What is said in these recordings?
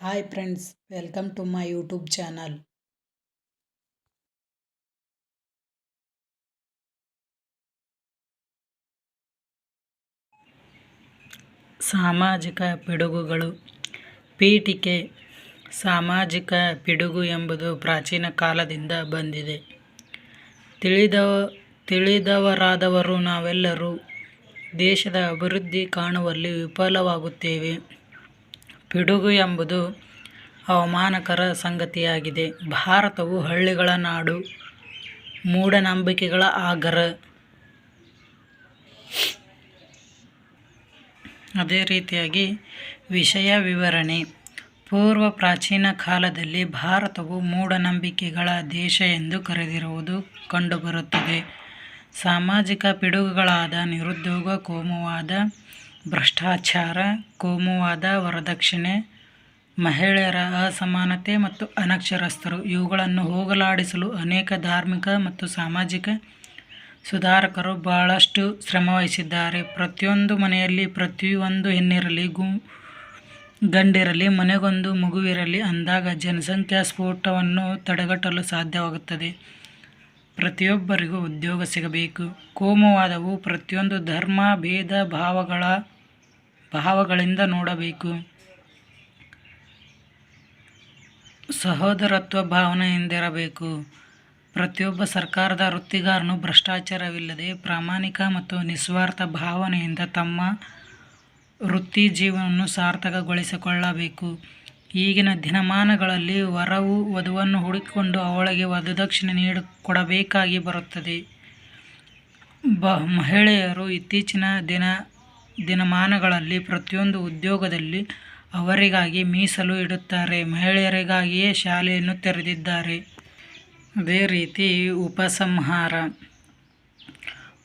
Hi friends welcome to my YouTube channel ಸಾಮಾಜಿಕ ಪಿಡುಗುಗಳು. ಪೀಠಿಕೆ, ಸಾಮಾಜಿಕ ಪಿಡುಗು ಎಂಬುದು ಪ್ರಾಚೀನ ಕಾಲದಿಂದ ಬಂದಿದೆ. ತಿಳಿದವ, ತಿಳಿದವರಾದವರು ನಾವೆಲ್ಲರೂ ದೇಶದ ಅಭಿವೃದ್ಧಿ ಕಾಣುವಲ್ಲಿ ವಿಫಲವಾಗುತ್ತೇವೆ. ಪಿಡುಗು ಎಂಬುದು ಅವಮಾನಕರ ಸಂಗತಿಯಾಗಿದೆ. ಭಾರತವು ಹಳ್ಳಿಗಳ ನಾಡು, ಮೂಢನಂಬಿಕೆಗಳ ಆಗರ. ಅದೇ ರೀತಿಯಾಗಿ ವಿಷಯ ವಿವರಣೆ. ಪೂರ್ವ ಪ್ರಾಚೀನ ಕಾಲದಲ್ಲಿ ಭಾರತವು ಮೂಢನಂಬಿಕೆಗಳ ದೇಶ ಎಂದು ಕರೆದಿರುವುದು ಕಂಡುಬರುತ್ತದೆ. ಸಾಮಾಜಿಕ ಪಿಡುಗುಗಳಾದ ನಿರುದ್ಯೋಗ, ಕೋಮುವಾದ ಭ್ರಷ್ಟಾಚಾರ, ಕೋಮುವಾದ, ವರದಕ್ಷಿಣೆ, ಮಹಿಳೆಯರ ಅಸಮಾನತೆ ಮತ್ತು ಅನಕ್ಷರಸ್ಥರು ಇವುಗಳನ್ನು ಹೋಗಲಾಡಿಸಲು ಅನೇಕ ಧಾರ್ಮಿಕ ಮತ್ತು ಸಾಮಾಜಿಕ ಸುಧಾರಕರು ಬಹಳಷ್ಟು ಶ್ರಮವಹಿಸಿದ್ದಾರೆ. ಪ್ರತಿಯೊಂದು ಮನೆಯಲ್ಲಿ ಪ್ರತಿಯೊಂದು ಹೆಣ್ಣಿರಲಿ, ಗು, ಗಂಡಿರಲಿ, ಮನೆಗೊಂದು ಮಗುವಿರಲಿ ಅಂದಾಗ ಜನಸಂಖ್ಯಾ ಸ್ಫೋಟವನ್ನು ತಡೆಗಟ್ಟಲು ಸಾಧ್ಯವಾಗುತ್ತದೆ. ಪ್ರತಿಯೊಬ್ಬರಿಗೂ ಉದ್ಯೋಗ ಸಿಗಬೇಕು. ಕೋಮುವಾದವು ಪ್ರತಿಯೊಂದು ಧರ್ಮ, ಭೇದ, ಭಾವಗಳ, ಭಾವಗಳಿಂದ ನೋಡಬೇಕು. ಸಹೋದರತ್ವ ಭಾವನೆಯಿಂದಿರಬೇಕು. ಪ್ರತಿಯೊಬ್ಬ ಸರ್ಕಾರದ ವೃತ್ತಿಗಾರನು ಭ್ರಷ್ಟಾಚಾರವಿಲ್ಲದೆ ಪ್ರಾಮಾಣಿಕ ಮತ್ತು ನಿಸ್ವಾರ್ಥ ಭಾವನೆಯಿಂದ ತಮ್ಮ ವೃತ್ತಿ ಜೀವನವನ್ನು ಸಾರ್ಥಕಗೊಳಿಸಿಕೊಳ್ಳಬೇಕು. ಈಗಿನ ದಿನಮಾನಗಳಲ್ಲಿ ವರವು ವಧುವನ್ನು ಹುಡುಕಿಕೊಂಡು ಅವಳಿಗೆ ವಧುದಕ್ಷಿಣೆ ನೀಡ ಕೊಡಬೇಕಾಗಿ ಬರುತ್ತದೆ. ಬ, ಮಹಿಳೆಯರು ಇತ್ತೀಚಿನ ದಿನ, ದಿನಮಾನಗಳಲ್ಲಿ ಪ್ರತಿಯೊಂದು ಉದ್ಯೋಗದಲ್ಲಿ ಅವರಿಗಾಗಿ ಮೀಸಲು ಇಡುತ್ತಾರೆ. ಮಹಿಳೆಯರಿಗಾಗಿಯೇ ಶಾಲೆಯನ್ನು ತೆರೆದಿದ್ದಾರೆ. ಅದೇ ರೀತಿ ಉಪಸಂಹಾರ.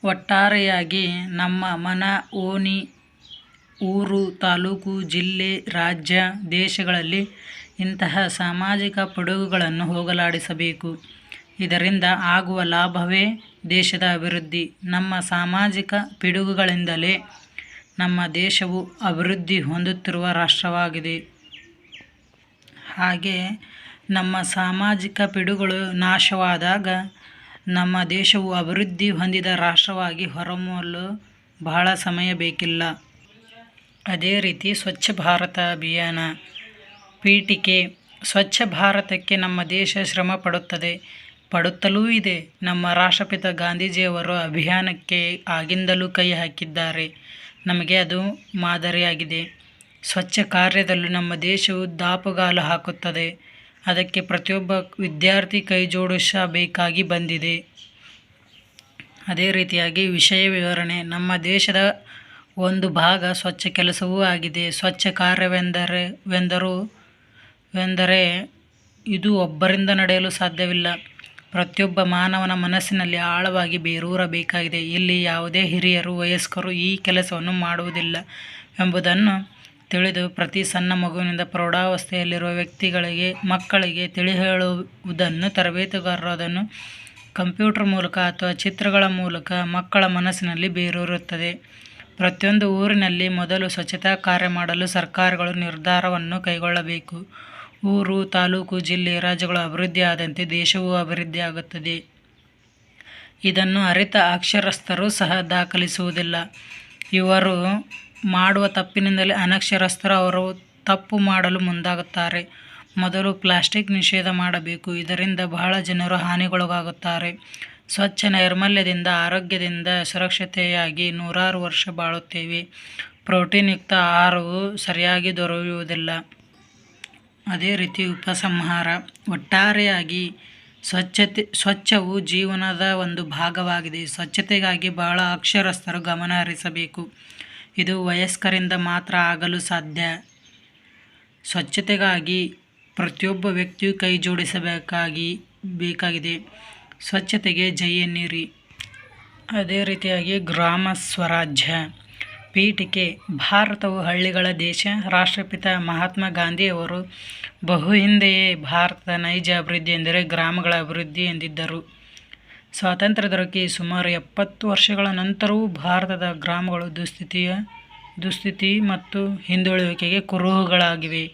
ಒಟ್ಟಾರೆಯಾಗಿ ನಮ್ಮ ಮನ ಓಣಿ ಊರು, ತಾಲೂಕು, ಜಿಲ್ಲೆ, ರಾಜ್ಯ, ದೇಶಗಳಲ್ಲಿ ಇಂತಹ ಸಾಮಾಜಿಕ ಪಿಡುಗುಗಳನ್ನು ಹೋಗಲಾಡಿಸಬೇಕು. ಇದರಿಂದ ಆಗುವ ಲಾಭವೇ ದೇಶದ ಅಭಿವೃದ್ಧಿ. ನಮ್ಮ ಸಾಮಾಜಿಕ ಪಿಡುಗುಗಳಿಂದಲೇ ನಮ್ಮ ದೇಶವು ಅಭಿವೃದ್ಧಿ ಹೊಂದುತ್ತಿರುವ ರಾಷ್ಟ್ರವಾಗಿದೆ. ಹಾಗೆ ನಮ್ಮ ಸಾಮಾಜಿಕ ಪಿಡುಗಳು ನಾಶವಾದಾಗ ನಮ್ಮ ದೇಶವು ಅಭಿವೃದ್ಧಿ ಹೊಂದಿದ ರಾಷ್ಟ್ರವಾಗಿ ಹೊರಮೂಲು ಬಹಳ ಸಮಯ ಬೇಕಿಲ್ಲ. ಅದೇ ರೀತಿ ಸ್ವಚ್ಛ ಭಾರತ ಅಭಿಯಾನ ಪೀಠಿಕೆ ಸ್ವಚ್ಛ ಭಾರತಕ್ಕೆ ನಮ್ಮ ದೇಶ ಶ್ರಮ ಪಡುತ್ತದೆ. ಪಡುತ್ತಲೂ ಇದೆ. ನಮ್ಮ ರಾಷ್ಟ್ರಪಿತ ಗಾಂಧೀಜಿಯವರು ಅಭಿಯಾನಕ್ಕೆ ಆಗಿಂದಲೂ ಕೈ ಹಾಕಿದ್ದಾರೆ. ನಮಗೆ ಅದು ಮಾದರಿಯಾಗಿದೆ. ಸ್ವಚ್ಛ ಕಾರ್ಯದಲ್ಲೂ ನಮ್ಮ ದೇಶವು ದಾಪುಗಾಲು ಹಾಕುತ್ತದೆ. ಅದಕ್ಕೆ ಪ್ರತಿಯೊಬ್ಬ ವಿದ್ಯಾರ್ಥಿ ಕೈ ಜೋಡಿಸಬೇಕಾಗಿ ಬಂದಿದೆ. ಅದೇ ರೀತಿಯಾಗಿ ವಿಷಯ ವಿವರಣೆ, ನಮ್ಮ ದೇಶದ ಒಂದು ಭಾಗ ಸ್ವಚ್ಛ ಕೆಲಸವೂ ಆಗಿದೆ. ಸ್ವಚ್ಛ ಕಾರ್ಯವೆಂದರೆ, ವೆಂದರು, ವೆಂದರೆ ಇದು ಒಬ್ಬರಿಂದ ನಡೆಯಲು ಸಾಧ್ಯವಿಲ್ಲ. ಪ್ರತಿಯೊಬ್ಬ ಮಾನವನ ಮನಸ್ಸಿನಲ್ಲಿ ಆಳವಾಗಿ ಬೇರೂರಬೇಕಾಗಿದೆ. ಇಲ್ಲಿ ಯಾವುದೇ ಹಿರಿಯರು, ವಯಸ್ಕರು ಈ ಕೆಲಸವನ್ನು ಮಾಡುವುದಿಲ್ಲ ಎಂಬುದನ್ನು ತಿಳಿದು ಪ್ರತಿ ಸಣ್ಣ ಮಗುವಿನಿಂದ ಪ್ರೌಢಾವಸ್ಥೆಯಲ್ಲಿರುವ ವ್ಯಕ್ತಿಗಳಿಗೆ, ಮಕ್ಕಳಿಗೆ ತಿಳಿ ಹೇಳುವುದನ್ನು ತರಬೇತುಗಾರರು ಅದನ್ನು ಕಂಪ್ಯೂಟರ್ ಮೂಲಕ ಅಥವಾ ಚಿತ್ರಗಳ ಮೂಲಕ ಮಕ್ಕಳ ಮನಸ್ಸಿನಲ್ಲಿ ಬೇರೂರುತ್ತದೆ. ಪ್ರತಿಯೊಂದು ಊರಿನಲ್ಲಿ ಮೊದಲು ಸ್ವಚ್ಛತಾ ಕಾರ್ಯ ಮಾಡಲು ಸರ್ಕಾರಗಳು ನಿರ್ಧಾರವನ್ನು ಕೈಗೊಳ್ಳಬೇಕು. ಊರು, ತಾಲೂಕು, ಜಿಲ್ಲೆ, ರಾಜ್ಯಗಳು ಅಭಿವೃದ್ಧಿಯಾದಂತೆ ದೇಶವೂ ಅಭಿವೃದ್ಧಿ ಆಗುತ್ತದೆ. ಇದನ್ನು ಅರಿತ ಅಕ್ಷರಸ್ಥರು ಸಹ ದಾಖಲಿಸುವುದಿಲ್ಲ. ಇವರು ಮಾಡುವ ತಪ್ಪಿನಿಂದಲೇ ಅನಕ್ಷರಸ್ಥರು ಅವರು ತಪ್ಪು ಮಾಡಲು ಮುಂದಾಗುತ್ತಾರೆ. ಮೊದಲು ಪ್ಲಾಸ್ಟಿಕ್ ನಿಷೇಧ ಮಾಡಬೇಕು. ಇದರಿಂದ ಬಹಳ ಜನರು ಹಾನಿಗೊಳಗಾಗುತ್ತಾರೆ. ಸ್ವಚ್ಛ ನೈರ್ಮಲ್ಯದಿಂದ, ಆರೋಗ್ಯದಿಂದ ಸುರಕ್ಷತೆಯಾಗಿ ನೂರಾರು ವರ್ಷ ಬಾಳುತ್ತೇವೆ. ಪ್ರೋಟೀನ್ ಯುಕ್ತ ಆಹಾರವು ಸರಿಯಾಗಿ ದೊರೆಯುವುದಿಲ್ಲ. ಅದೇ ರೀತಿ ಉಪಸಂಹಾರ. ಒಟ್ಟಾರೆಯಾಗಿ ಸ್ವಚ್ಛತೆ, ಸ್ವಚ್ಛವು ಜೀವನದ ಒಂದು ಭಾಗವಾಗಿದೆ. ಸ್ವಚ್ಛತೆಗಾಗಿ ಬಹಳ ಅಕ್ಷರಸ್ಥರು ಗಮನ ಹರಿಸಬೇಕು. ಇದು ವಯಸ್ಕರಿಂದ ಮಾತ್ರ ಆಗಲು ಸಾಧ್ಯ. ಸ್ವಚ್ಛತೆಗಾಗಿ ಪ್ರತಿಯೊಬ್ಬ ವ್ಯಕ್ತಿಯು ಕೈ ಜೋಡಿಸಬೇಕಾಗಿ, ಬೇಕಾಗಿದೆ. ಸ್ವಚ್ಛತೆಗೆ ಜೈ ಎನ್ನಿರಿ ಅದೇ ರೀತಿಯಾಗಿ ಗ್ರಾಮ ಸ್ವರಾಜ್ಯ ಪೀಠಿಕೆ ಭಾರತವು ಹಳ್ಳಿಗಳ ದೇಶ. ರಾಷ್ಟ್ರಪಿತ ಮಹಾತ್ಮ ಗಾಂಧಿಯವರು ಬಹು ಹಿಂದೆಯೇ ಭಾರತದ ನೈಜ ಅಭಿವೃದ್ಧಿ ಎಂದರೆ ಗ್ರಾಮಗಳ ಅಭಿವೃದ್ಧಿ ಎಂದಿದ್ದರು. ಸ್ವಾತಂತ್ರ್ಯ ದೊರಕಿ ಸುಮಾರು ಎಪ್ಪತ್ತು ವರ್ಷಗಳ ನಂತರವೂ ಭಾರತದ ಗ್ರಾಮಗಳು ದುಸ್ಥಿತಿಯ, ದುಸ್ಥಿತಿ ಮತ್ತು ಹಿಂದುಳುವಿಕೆಗೆ ಕುರುಹುಗಳಾಗಿವೆ.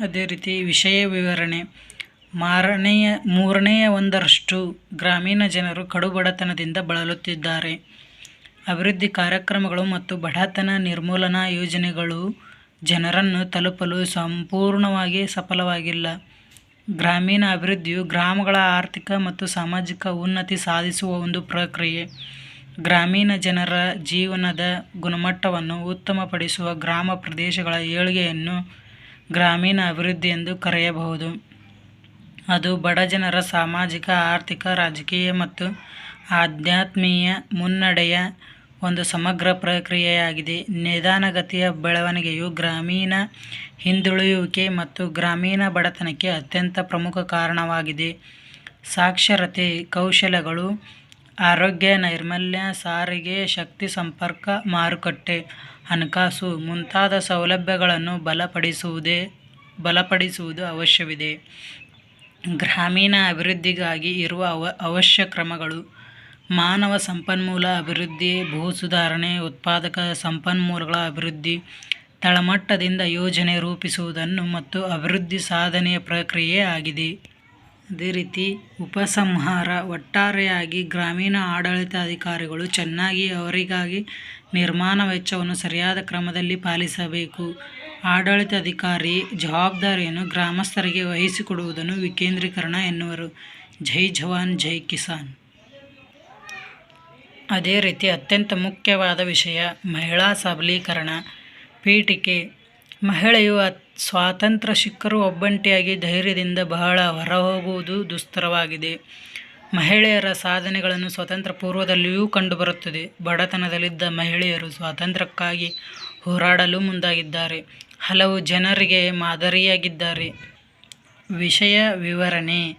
ಅದೇ ರೀತಿ ವಿಷಯ ವಿವರಣೆ. ಮಾರನೆಯ, ಮೂರನೆಯ ಒಂದರಷ್ಟು ಗ್ರಾಮೀಣ ಜನರು ಕಡು ಬಡತನದಿಂದ ಬಳಲುತ್ತಿದ್ದಾರೆ. ಅಭಿವೃದ್ಧಿ ಕಾರ್ಯಕ್ರಮಗಳು ಮತ್ತು ಬಡತನ ನಿರ್ಮೂಲನಾ ಯೋಜನೆಗಳು ಜನರನ್ನು ತಲುಪಲು ಸಂಪೂರ್ಣವಾಗಿ ಸಫಲವಾಗಿಲ್ಲ. ಗ್ರಾಮೀಣ ಅಭಿವೃದ್ಧಿಯು ಗ್ರಾಮಗಳ ಆರ್ಥಿಕ ಮತ್ತು ಸಾಮಾಜಿಕ ಉನ್ನತಿ ಸಾಧಿಸುವ ಒಂದು ಪ್ರಕ್ರಿಯೆ. ಗ್ರಾಮೀಣ ಜನರ ಜೀವನದ ಗುಣಮಟ್ಟವನ್ನು ಉತ್ತಮಪಡಿಸುವ ಗ್ರಾಮ ಪ್ರದೇಶಗಳ ಏಳ್ಗೆಯನ್ನು ಗ್ರಾಮೀಣ ಅಭಿವೃದ್ಧಿ ಎಂದು ಕರೆಯಬಹುದು. ಅದು ಬಡ ಜನರ ಸಾಮಾಜಿಕ, ಆರ್ಥಿಕ, ರಾಜಕೀಯ ಮತ್ತು ಆಧ್ಯಾತ್ಮೀಯ ಮುನ್ನಡೆಯ ಒಂದು ಸಮಗ್ರ ಪ್ರಕ್ರಿಯೆಯಾಗಿದೆ. ನಿಧಾನಗತಿಯ ಬೆಳವಣಿಗೆಯು ಗ್ರಾಮೀಣ ಹಿಂದುಳಿಯುವಿಕೆ ಮತ್ತು ಗ್ರಾಮೀಣ ಬಡತನಕ್ಕೆ ಅತ್ಯಂತ ಪ್ರಮುಖ ಕಾರಣವಾಗಿದೆ. ಸಾಕ್ಷರತೆ, ಕೌಶಲಗಳು, ಆರೋಗ್ಯ, ನೈರ್ಮಲ್ಯ, ಸಾರಿಗೆ, ಶಕ್ತಿ ಸಂಪರ್ಕ, ಮಾರುಕಟ್ಟೆ, ಹಣಕಾಸು ಮುಂತಾದ ಸೌಲಭ್ಯಗಳನ್ನು ಬಲಪಡಿಸುವುದೇ, ಬಲಪಡಿಸುವುದು ಅವಶ್ಯವಿದೆ. ಗ್ರಾಮೀಣ ಅಭಿವೃದ್ಧಿಗಾಗಿ ಇರುವ ಅವ, ಅವಶ್ಯ ಕ್ರಮಗಳು. ಮಾನವ ಸಂಪನ್ಮೂಲ ಅಭಿವೃದ್ಧಿ, ಭೂ ಸುಧಾರಣೆ, ಉತ್ಪಾದಕ ಸಂಪನ್ಮೂಲಗಳ ಅಭಿವೃದ್ಧಿ, ತಳಮಟ್ಟದಿಂದ ಯೋಜನೆ ರೂಪಿಸುವುದನ್ನು ಮತ್ತು ಅಭಿವೃದ್ಧಿ ಸಾಧನೆಯ ಪ್ರಕ್ರಿಯೆ ಆಗಿದೆ. ಅದೇ ರೀತಿ ಉಪಸಂಹಾರ ಒಟ್ಟಾರೆಯಾಗಿ ಗ್ರಾಮೀಣ ಆಡಳಿತಾಧಿಕಾರಿಗಳು ಚೆನ್ನಾಗಿ ಅವರಿಗಾಗಿ ನಿರ್ಮಾಣ ವೆಚ್ಚವನ್ನು ಸರಿಯಾದ ಕ್ರಮದಲ್ಲಿ ಪಾಲಿಸಬೇಕು. ಆಡಳಿತಾಧಿಕಾರಿ ಜವಾಬ್ದಾರಿಯನ್ನು ಗ್ರಾಮಸ್ಥರಿಗೆ ವಹಿಸಿಕೊಡುವುದನ್ನು ವಿಕೇಂದ್ರೀಕರಣ ಎನ್ನುವರು. ಜೈ ಜವಾನ್, ಜೈ ಕಿಸಾನ್. ಅದೇ ರೀತಿ ಅತ್ಯಂತ ಮುಖ್ಯವಾದ ವಿಷಯ ಮಹಿಳಾ ಸಬಲೀಕರಣ. ಪೀಠಿಕೆ. ಮಹಿಳೆಯು ಸ್ವಾತಂತ್ರ್ಯ ಸಿಕ್ಕರೂ ಒಬ್ಬಂಟಿಯಾಗಿ ಧೈರ್ಯದಿಂದ ಬಹಳ ಹೊರಹೋಗುವುದು ದುಸ್ತರವಾಗಿದೆ. ಮಹಿಳೆಯರ ಸಾಧನೆಗಳನ್ನು ಸ್ವತಂತ್ರ ಪೂರ್ವದಲ್ಲಿಯೂ ಕಂಡುಬರುತ್ತದೆ. ಬಡತನದಲ್ಲಿದ್ದ ಮಹಿಳೆಯರು ಸ್ವಾತಂತ್ರ್ಯಕ್ಕಾಗಿ ಹೋರಾಡಲು ಮುಂದಾಗಿದ್ದಾರೆ. ಹಲವು ಜನರಿಗೆ ಮಾದರಿಯಾಗಿದ್ದಾರೆ. ವಿಷಯ ವಿವರಣೆ.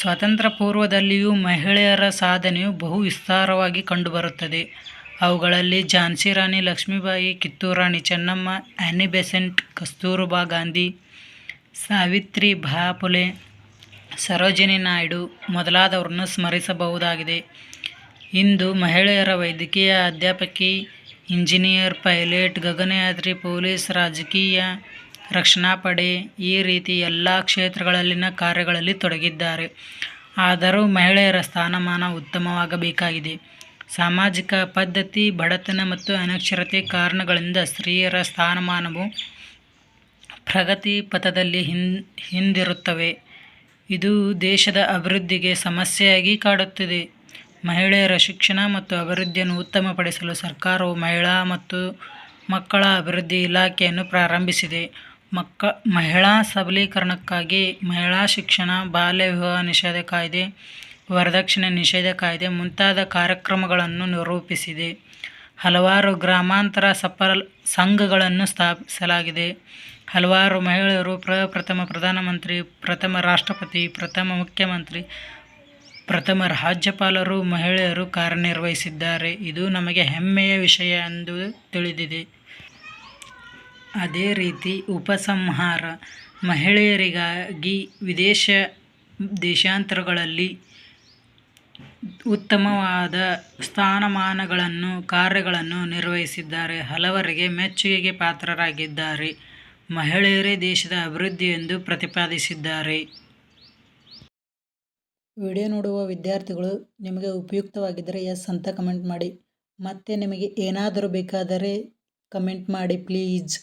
ಸ್ವಾತಂತ್ರ್ಯ ಪೂರ್ವದಲ್ಲಿಯೂ ಮಹಿಳೆಯರ ಸಾಧನೆಯು ಬಹು ವಿಸ್ತಾರವಾಗಿ ಕಂಡುಬರುತ್ತದೆ. ಅವುಗಳಲ್ಲಿ ಝಾನ್ಸಿ ರಾಣಿ ಲಕ್ಷ್ಮೀಬಾಯಿ, ಕಿತ್ತೂರು ರಾಣಿ ಚೆನ್ನಮ್ಮ ಆ್ಯನಿ ಬೆಸೆಂಟ್ ಕಸ್ತೂರಬಾ ಗಾಂಧಿ, ಸಾವಿತ್ರಿ ಬಾ ಫುಲೆ ಸರೋಜಿನಿ ನಾಯ್ಡು ಮೊದಲಾದವರನ್ನು ಸ್ಮರಿಸಬಹುದಾಗಿದೆ. ಇಂದು ಮಹಿಳೆಯರ ವೈದ್ಯಕೀಯ ಅಧ್ಯಾಪಕಿ ಇಂಜಿನಿಯರ್, ಪೈಲಟ್, ಗಗನಯಾತ್ರಿ, ಪೊಲೀಸ್, ರಾಜಕೀಯ, ರಕ್ಷಣಾ ಪಡೆ ಈ ರೀತಿ ಎಲ್ಲ ಕ್ಷೇತ್ರಗಳಲ್ಲಿನ ಕಾರ್ಯಗಳಲ್ಲಿ ತೊಡಗಿದ್ದಾರೆ. ಆದರೂ ಮಹಿಳೆಯರ ಸ್ಥಾನಮಾನ ಉತ್ತಮವಾಗಬೇಕಾಗಿದೆ. ಸಾಮಾಜಿಕ ಪದ್ಧತಿ, ಬಡತನ ಮತ್ತು ಅನಕ್ಷರತೆ ಕಾರಣಗಳಿಂದ ಸ್ತ್ರೀಯರ ಸ್ಥಾನಮಾನವು ಪ್ರಗತಿ ಪಥದಲ್ಲಿ ಹಿನ್ ಹಿಂದಿರುತ್ತವೆ. ಇದು ದೇಶದ ಅಭಿವೃದ್ಧಿಗೆ ಸಮಸ್ಯೆಯಾಗಿ ಕಾಡುತ್ತಿದೆ. ಮಹಿಳೆಯರ ಶಿಕ್ಷಣ ಮತ್ತು ಅಭಿವೃದ್ಧಿಯನ್ನು ಉತ್ತಮಪಡಿಸಲು ಸರ್ಕಾರವು ಮಹಿಳಾ ಮತ್ತು ಮಕ್ಕಳ ಅಭಿವೃದ್ಧಿ ಇಲಾಖೆಯನ್ನು ಪ್ರಾರಂಭಿಸಿದೆ. ಮಕ್ಕ, ಮಹಿಳಾ ಸಬಲೀಕರಣಕ್ಕಾಗಿ ಮಹಿಳಾ ಶಿಕ್ಷಣ, ಬಾಲ್ಯ ವಿವಾಹ ನಿಷೇಧ ಕಾಯ್ದೆ, ವರದಕ್ಷಿಣೆ ನಿಷೇಧ ಕಾಯ್ದೆ ಮುಂತಾದ ಕಾರ್ಯಕ್ರಮಗಳನ್ನು ನಿರೂಪಿಸಿದೆ. ಹಲವಾರು ಗ್ರಾಮಾಂತರ ಸಫಲ ಸಂಘಗಳನ್ನು ಸ್ಥಾಪಿಸಲಾಗಿದೆ. ಹಲವಾರು ಮಹಿಳೆಯರು ಪ್ರಪ್ರಥಮ ಪ್ರಧಾನಮಂತ್ರಿ, ಪ್ರಥಮ ರಾಷ್ಟ್ರಪತಿ, ಪ್ರಥಮ ಮುಖ್ಯಮಂತ್ರಿ ಪ್ರಥಮ ರಾಜ್ಯಪಾಲರು, ಮಹಿಳೆಯರು ಕಾರ್ಯನಿರ್ವಹಿಸಿದ್ದಾರೆ. ಇದು ನಮಗೆ ಹೆಮ್ಮೆಯ ವಿಷಯ ಎಂದು ತಿಳಿದಿದೆ. ಅದೇ ರೀತಿ ಉಪಸಂಹಾರ, ಮಹಿಳೆಯರಿಗಾಗಿ ವಿದೇಶ ದೇಶಾಂತರಗಳಲ್ಲಿ ಉತ್ತಮವಾದ ಸ್ಥಾನಮಾನಗಳನ್ನು, ಕಾರ್ಯಗಳನ್ನು ನಿರ್ವಹಿಸಿದ್ದಾರೆ. ಹಲವರಿಗೆ ಮೆಚ್ಚುಗೆಗೆ ಪಾತ್ರರಾಗಿದ್ದಾರೆ. ಮಹಿಳೆಯರೇ ದೇಶದ ಅಭಿವೃದ್ಧಿ ಎಂದು ಪ್ರತಿಪಾದಿಸಿದ್ದಾರೆ. ವಿಡಿಯೋ ನೋಡುವ ವಿದ್ಯಾರ್ಥಿಗಳು ನಿಮಗೆ ಉಪಯುಕ್ತವಾಗಿದ್ದರೆ ಎಸ್ ಅಂತ ಕಮೆಂಟ್ ಮಾಡಿ. ಮತ್ತೆ ನಿಮಗೆ ಏನಾದರೂ ಬೇಕಾದರೆ ಕಮೆಂಟ್ ಮಾಡಿ ಪ್ಲೀಸ್